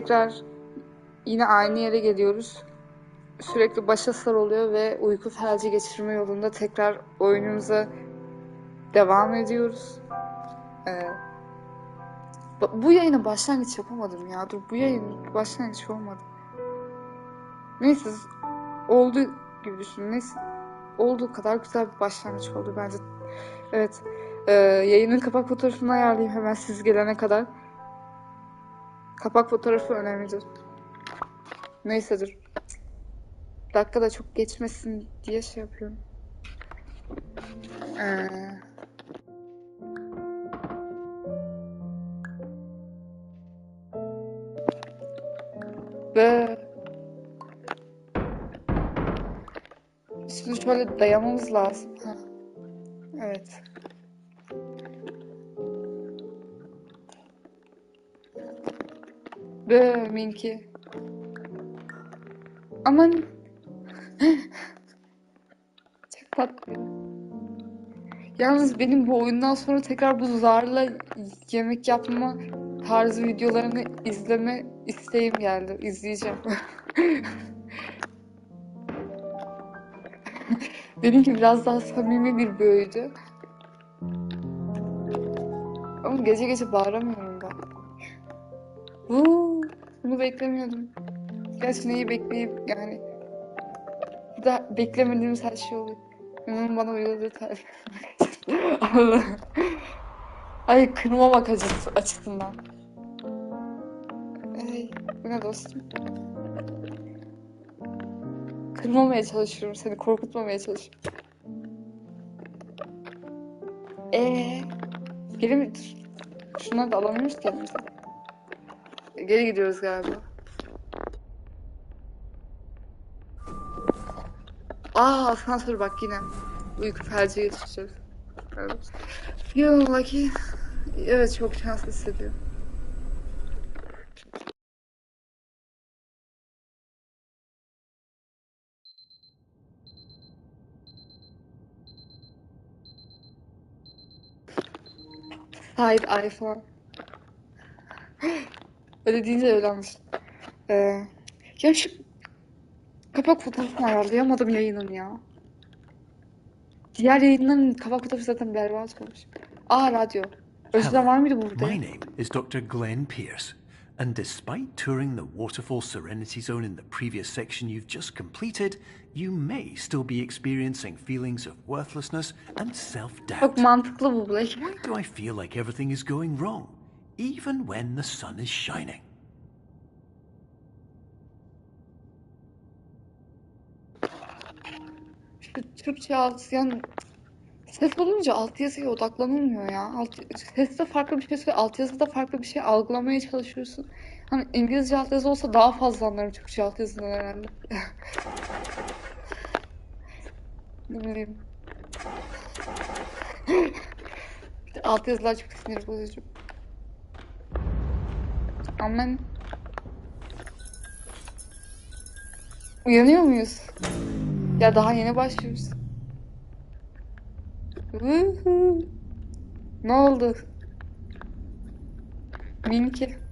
tekrar yine aynı yere geliyoruz. Sürekli başa sarılıyor ve uyku felci geçirme yolunda tekrar oyunumuza devam ediyoruz. Ee, bu yayına başlangıç yapamadım ya. Dur bu yayın başlangıç olmadı. Neyse oldu gibi düşünün. Neyse olduğu kadar güzel bir başlangıç oldu bence. Evet. Ee, yayının kapak fotoğrafını ayarlayayım hemen siz gelene kadar. Kapak fotoğrafı önemlidir. Neyse dur. Dakika da çok geçmesin diye şey yapıyorum. Ee, ve şimdi şöyle dayamamız lazım. Heh. Evet. Be Minki. Aman. Çok tatlı. Yalnız benim bu oyundan sonra tekrar bu zarla yemek yapma tarzı videolarını izleme isteğim geldi. İzleyeceğim. Benimki biraz daha samimi bir böyüydü. Ama gece gece bağıramıyorum ben. Vuu, bunu beklemiyordum. Gerçi neyi bekleyip yani de beklemediğimiz her şey oluyor. Onun bana uyguladığı tarif. Allah. Ay kırmamak acısı açısından. Ay, bu ne dostum? Kırmamaya çalışıyorum seni, korkutmamaya çalışıyorum. Ee, geri mi? Şunları da alamıyoruz ki. Geri gidiyoruz galiba. Aa asansör bak yine. Uyku felci geçireceğiz. Evet. Yo Lucky. Evet çok şanslı hissediyorum. Side iPhone. Öyle deyince öyle anlaşıldı. Ee, ya şu kapak fotoğrafını ayarlayamadım yayının ya. Diğer yayınların kapak fotoğrafı zaten berbat olmuş. Aa radyo. Önceden var mıydı burada? My name is Dr. Glenn Pierce, and despite touring the Waterfall Serenity Zone in the previous section you've just completed, you may still be experiencing feelings of worthlessness and self doubt. Çok mantıklı bu Black. Why do I feel like everything is going wrong, even when the sun is shining? Şu Türkçe alt yani ses olunca altyazıya odaklanılmıyor ya. Alt, seste farklı bir şey söylüyor, altyazıda farklı bir şey algılamaya çalışıyorsun. Hani İngilizce altyazı olsa daha fazla anlarım Türkçe altyazıdan herhalde. Ne bileyim. Bir de Altyazılar çok sinir bozucu. Aman. Uyanıyor muyuz? Ya daha yeni başlıyoruz. Ne oldu? Minki.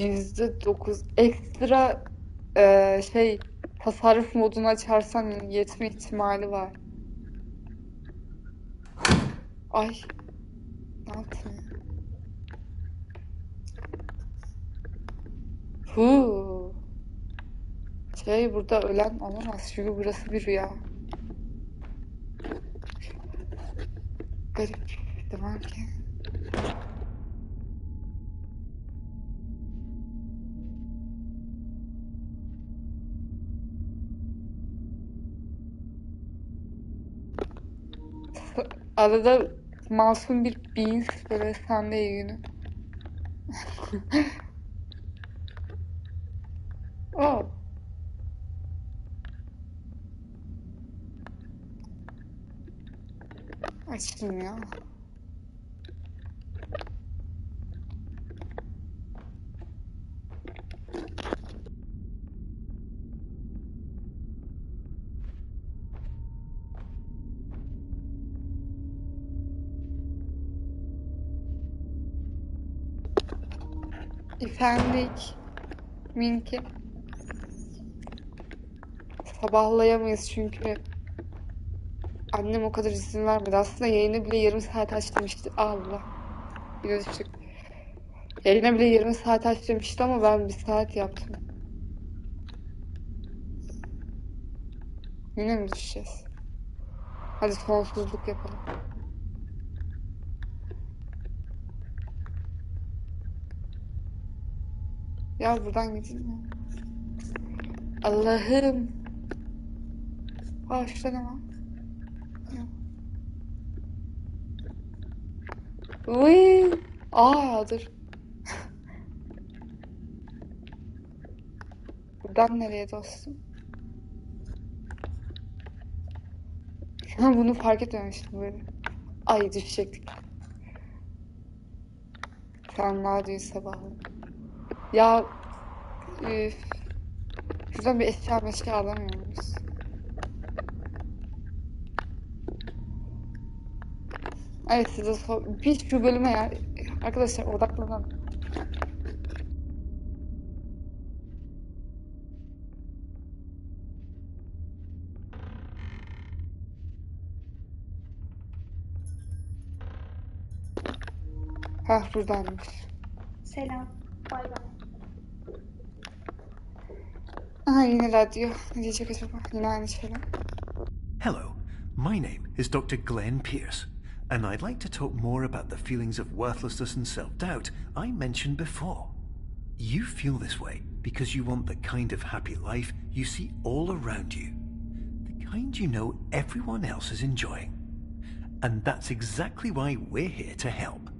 Yüzde dokuz ekstra eee, şey tasarruf modunu açarsan yetme ihtimali var. Ay ne yaptım ya? Şey burada ölen olamaz çünkü burası bir rüya. Garip. Devam ki. Arada masum bir beans böyle iyi günü. Oh. Açtım ya. Efendik. Minki. Sabahlayamayız çünkü. Annem o kadar izin vermedi. Aslında yayını bile yarım saat aç demişti. Allah. Düştük. Yayına bile yarım saat aç demişti ama ben bir saat yaptım. Yine mi düşeceğiz? Hadi sonsuzluk yapalım. Ya buradan gideyim mi? Allah'ım. Aa şurada ne var? Uy. Aa dur. Buradan nereye dostum? Bunu fark etmemiştim böyle. Ay düşecektik. Sen daha dün sabahı. Ya üf. Şuradan bir eşya meşya alamıyor muyuz? Evet size sor... Bir şu bölüme ya. Arkadaşlar odaklanalım. Hah buradaymış. Selam. Bay bay. Aha yine radyo. Ne diyecek acaba? Yine aynı şeyler. Hello, my name is Dr. Glenn Pierce, and I'd like to talk more about the feelings of worthlessness and self doubt I mentioned before. You feel this way because you want the kind of happy life you see all around you, the kind you know everyone else is enjoying. And that's exactly why we're here to help.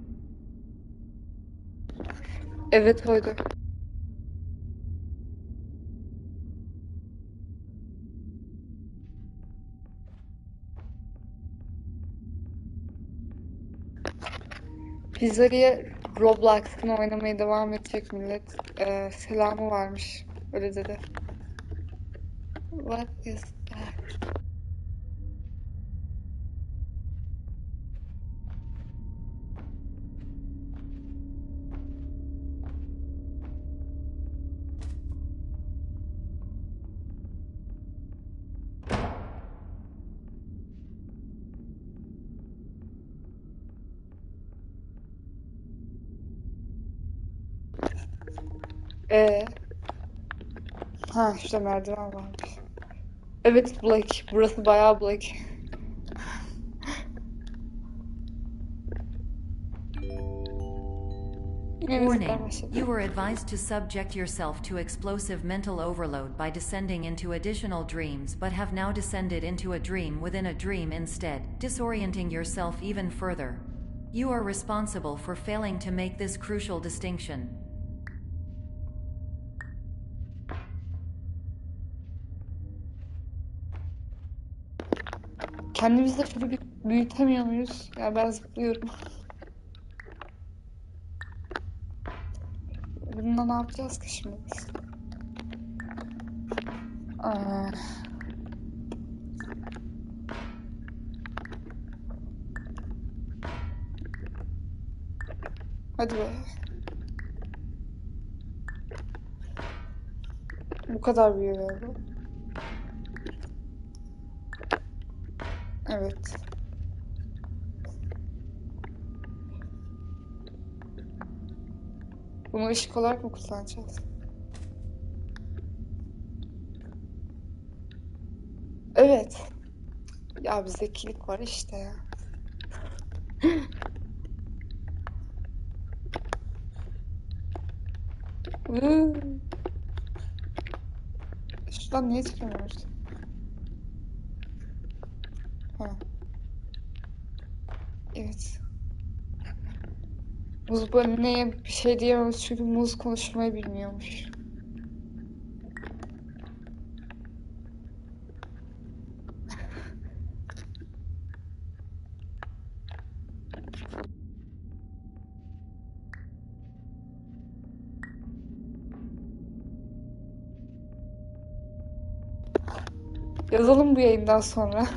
Evet oydu. Pizzeriye Roblox'ını oynamaya devam edecek millet. Ee, selamı varmış. Öyle dedi. What is that? Ee, ha işte merdiven varmış. Evet Black. Burası bayağı Black. Warning, you were advised to subject yourself to explosive mental overload by descending into additional dreams, but have now descended into a dream within a dream instead, disorienting yourself even further. You are responsible for failing to make this crucial distinction. Kendimizi de şöyle bir büyütemiyor muyuz? Ya ben zıplıyorum. Bununla ne yapacağız ki şimdi biz? Aa. Hadi be. Bu kadar büyüyor galiba. Evet. Bunu ışık olarak mı kullanacağız? Evet. Ya bir zekilik var işte ya. Şuradan niye çıkamıyoruz? Ha. Evet. Muz neye bir şey diyemiyoruz çünkü muz konuşmayı bilmiyormuş. Yazalım bu yayından sonra.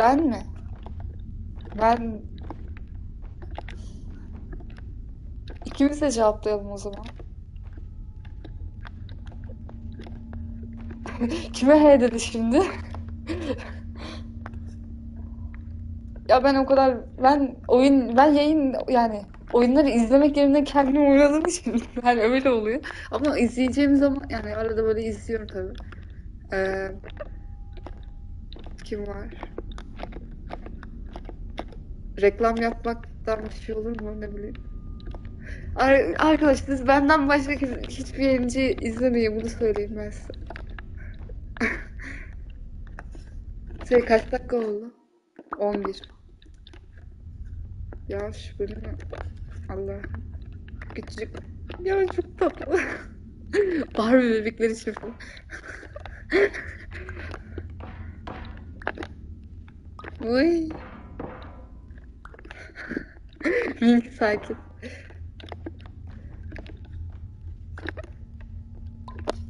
Ben mi? Ben ikimiz de cevaplayalım o zaman. Kime he dedi şimdi? Ya ben o kadar ben oyun ben yayın yani oyunları izlemek yerine kendim oynadığım için yani öyle oluyor. Ama izleyeceğim zaman yani arada böyle izliyorum tabii. Ee, kim var? Reklam yapmaktan bir şey olur mu ne bileyim. Ar arkadaşlar benden başka hiçbir yayıncı izlemeyin bunu söyleyeyim ben size. Şey kaç dakika oldu? 11. Ya şu bölümü Allah küçücük ya çok tatlı. Barbie bebekleri bu. Uy. Mink sakin.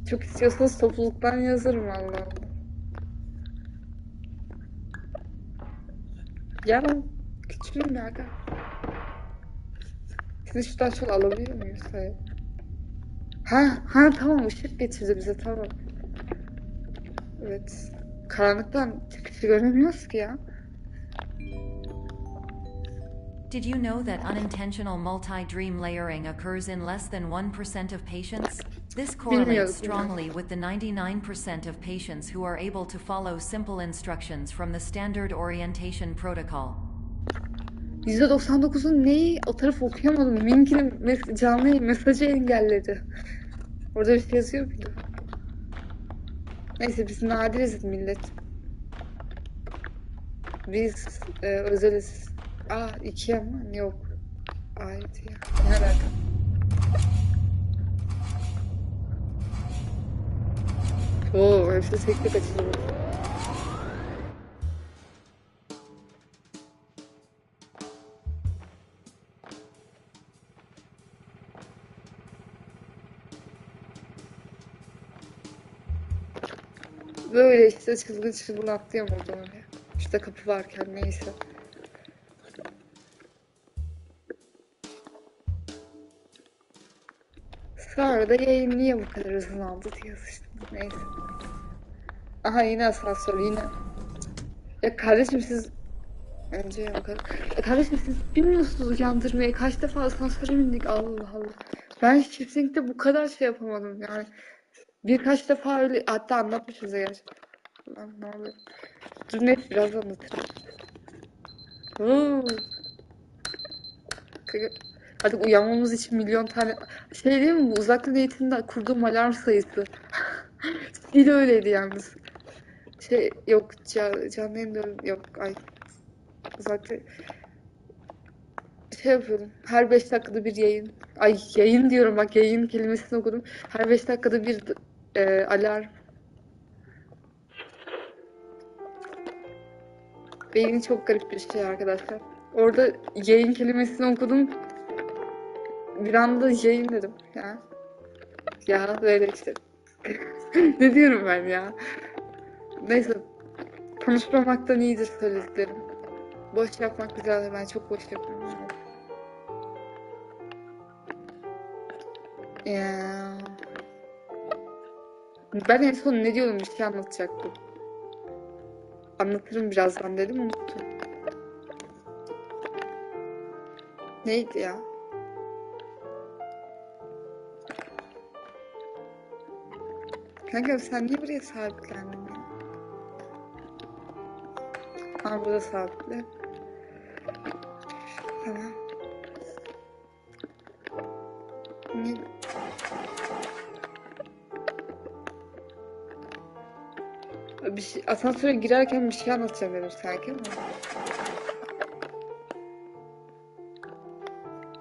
Çok istiyorsanız topluluktan yazarım Allah Allah. Ya ben küçüğüm ya aga. Sizi şuradan şöyle alabiliyor muyuz? Ha, ha tamam ışık getirdi bize tamam. Evet. Karanlıktan çıkışı göremiyoruz ki ya. Did you know that unintentional multi-dream layering occurs in less than 1% of patients? This correlates strongly with the 99% of patients who are able to follow simple instructions from the standard orientation protocol. %99'un neyi o tarafı okuyamadım. Mink'in mes- canlı mesajı engelledi. Orada bir şey yazıyor muydu? Neyse biz nadiriz millet. Biz e, özeliz. Aa iki ama yok. Ait ya. Ne alaka? Oo, hepsi tek tek açılıyor. Böyle işte çılgın çılgın oradan oraya. İşte kapı varken neyse. Sonra da yayın niye bu kadar hızlandı diye yazıştım. Neyse. Aha yine asansör yine. Ya kardeşim siz Önce bakalım. Ya kardeşim siz bilmiyorsunuz uyandırmayı. Kaç defa asansöre bindik Allah Allah. Ben kesinlikle bu kadar şey yapamadım yani. Birkaç defa öyle hatta anlatmışız ya. Lan ne oluyor? Dur net biraz anlatırım. Oo. Artık uyanmamız için milyon tane şey değil mi bu uzaktan eğitimde kurduğum alarm sayısı. Stil öyleydi yalnız. Şey yok ca- canlı yayında yok ay uzakta şey yapıyordum. Her 5 dakikada bir yayın. Ay yayın diyorum bak yayın kelimesini okudum. Her 5 dakikada bir e, alarm. Beyin çok garip bir şey arkadaşlar. Orada yayın kelimesini okudum. Bir anda yayın dedim ya. Ya böyle işte. Ne diyorum ben ya? Neyse. Konuşmamaktan iyidir söylediklerim. Boş yapmak güzel. Ben çok boş yapıyorum. Ya. Ben en son ne diyordum bir şey anlatacaktım. Anlatırım birazdan dedim unuttum. Neydi ya? Kanka sen niye buraya sabitlendin ya? Ha burada sabitle. Tamam. Ne? Bir şey, asansöre girerken bir şey anlatacağım dedim sanki ama.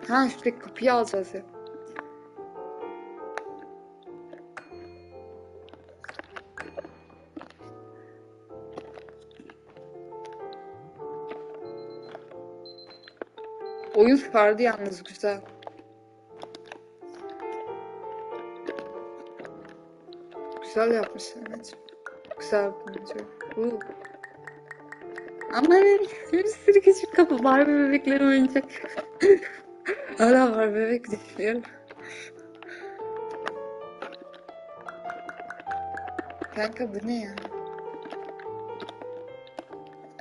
Ha şuradaki kapıyı alacağız ya. Oyun sardı yalnız güzel. Güzel yapmışlar bence. Güzel. Uh. Aman bir sürü küçük kapı Barbie bebekleri oynayacak. Hala var bebek düşünüyorum. Kanka bu ne ya?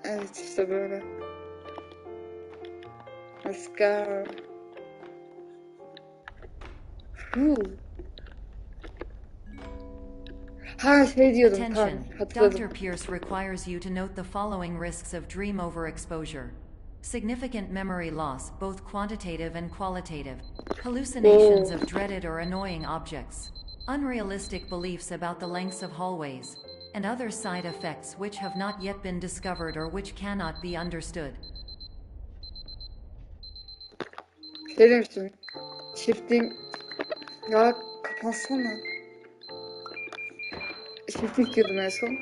Evet işte böyle. Let's go. Huh. Ha şey Attention. Dr. Pierce requires you to note the following risks of dream overexposure. Significant memory loss, both quantitative and qualitative. Hallucinations of dreaded or annoying objects. Unrealistic beliefs about the lengths of hallways. And other side effects which have not yet been discovered or which cannot be understood. Şey demiştim. Shifting ya kapatsana. Shifting diyordum en son.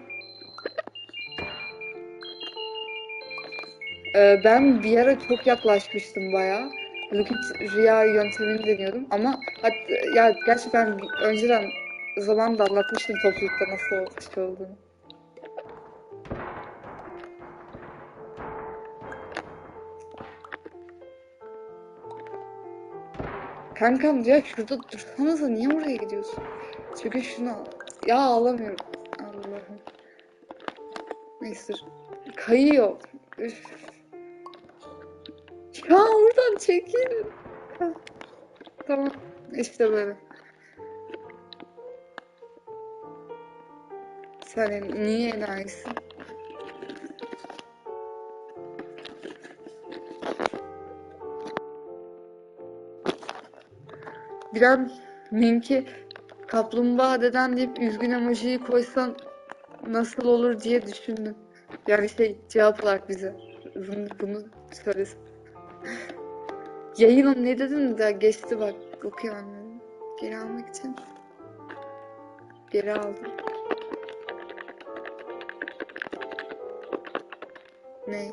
Ee, ben bir ara çok yaklaşmıştım bayağı. Lucid rüya yöntemini deniyordum ama hatta ya bir- önceden zaman da anlatmıştım toplulukta nasıl şey olduğunu. Kankam diyor şurada dursanıza niye oraya gidiyorsun? Çünkü şunu al. Ya alamıyorum. Allah'ım. Neyse. Kayıyor. Üf. Ya oradan çekil. Tamam. İşte böyle. Sen niye enayisin? An Minki kaplumbağa deden deyip üzgün emojiyi koysan nasıl olur diye düşündüm. Yani şey cevap olarak bize bunu, bunu söylesin. Yayın ne dedin de geçti bak okuyamam dedim. Geri almak için geri aldım. Ne?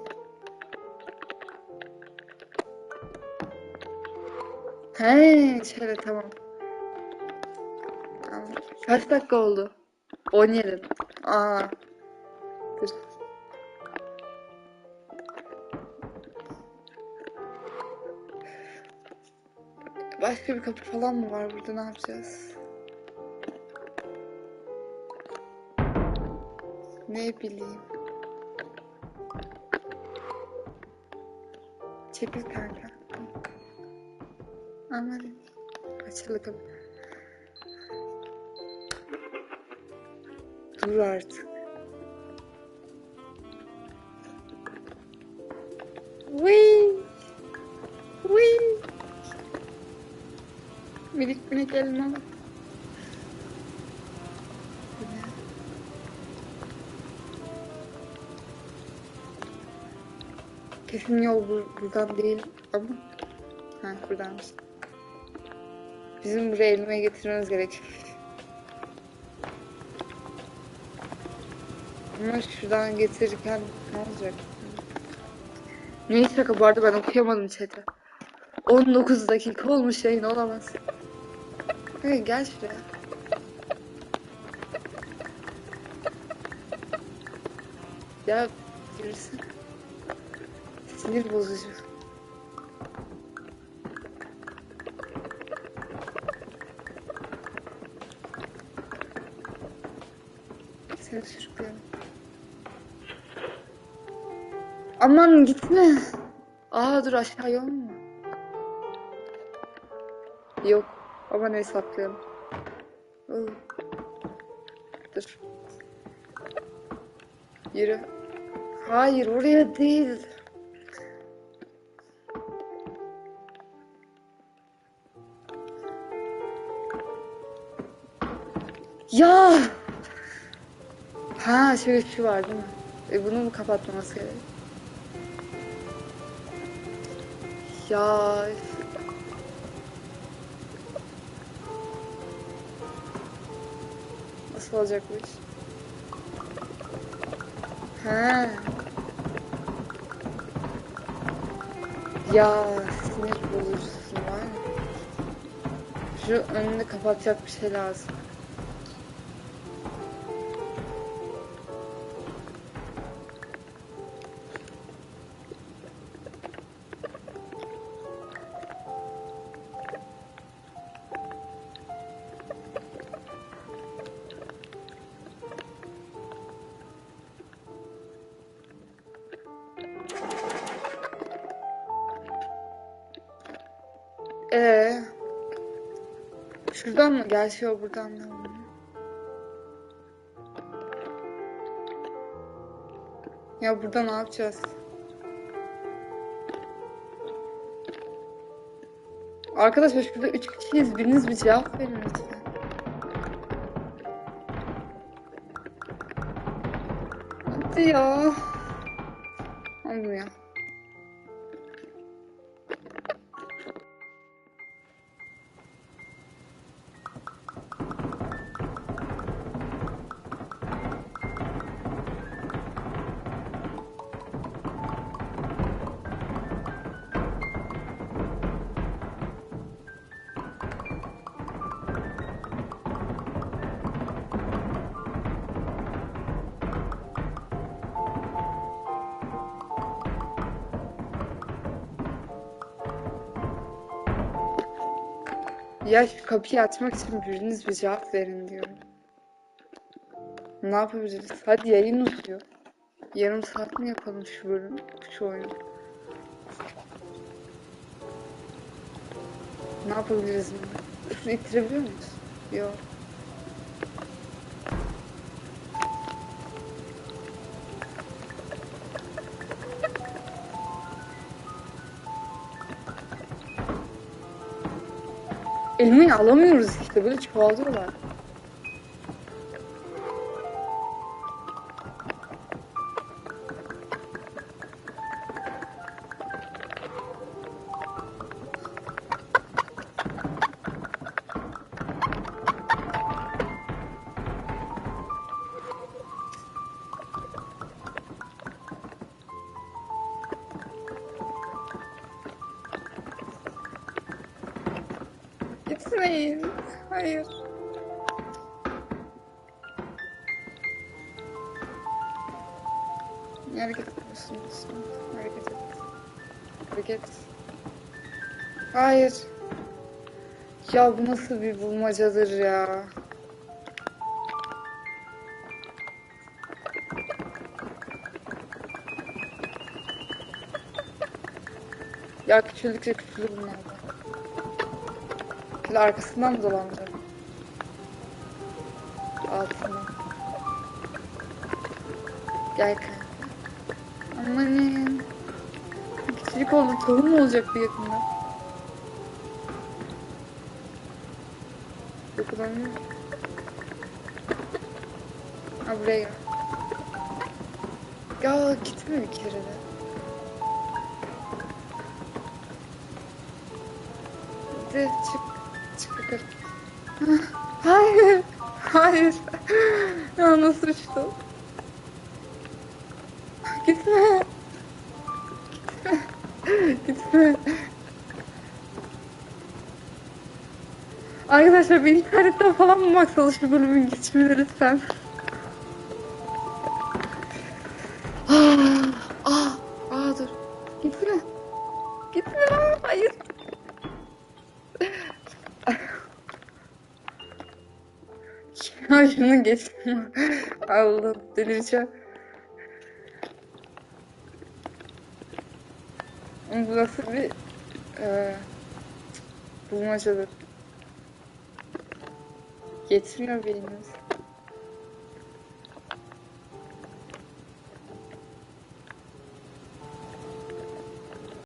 He, şöyle tamam. Kaç dakika oldu? 17. Aa. Dur. Başka bir kapı falan mı var burada? Ne yapacağız? Ne bileyim. Çekil kanka. Aman. Açıldı kapı. Dur artık. Whee! Whee! Minik minik elma. Kesin yol bu, buradan değil ama ha buradanmış. Bizim buraya elmayı getirmemiz gerek. Ama şuradan getirirken ne olacak? Neyi şaka bu arada ben okuyamadım chat'i. 19 dakika olmuş yayın olamaz. Hey, gel şuraya. Ya girsin. Sinir bozucu. Seni sürüklüyorum. Aman gitme. Aa dur aşağı yol mu? Yok. Ama neyse atlayalım. Oo. Dur. Yürü. Hayır oraya değil. Ya. Ha şöyle şu var değil mi? E bunu mu kapatmaması gerek? Ya. Nasıl olacak bu iş? Ha. Ya sinir bozucusun var. Şu önünü kapatacak bir şey lazım. Gerçi o buradan da olmuyor. Ya burada ne yapacağız? Arkadaşlar şurada üç kişiyiz. Biriniz bir cevap verin lütfen. Hadi ya. Olmuyor. Ya kapıyı açmak için biriniz bir cevap verin diyorum. Ne yapabiliriz? Hadi yayın uzuyor. Yarım saat mi yapalım şu bölüm, şu oyunu? Ne yapabiliriz? Şunu ittirebiliyor muyuz? Yok. Elmayı alamıyoruz işte böyle çoğalıyorlar. Gitmeyin. Hayır. Niye hareket etmiyorsunuz? Hareket et. Hareket. Hayır. Ya bu nasıl bir bulmacadır ya? Ya küçüldükçe küçülür bunlar. Şöyle arkasından mı dolanacağım? Altından. Gel kanka. Amanın. Küçücük oldu. Tohum mu olacak bu yakında? Dokulamıyor. Ha buraya gel. Ya gitme bir kere de. Hadi. Çık Hayır. Ya nasıl uçtu? Gitme. Gitme. Gitme. Arkadaşlar beni internetten falan bulmak çalışır bölümün geçimini lütfen. Allah delireceğim. Bu nasıl bir e, bulmacadır. Yetmiyor beynimiz.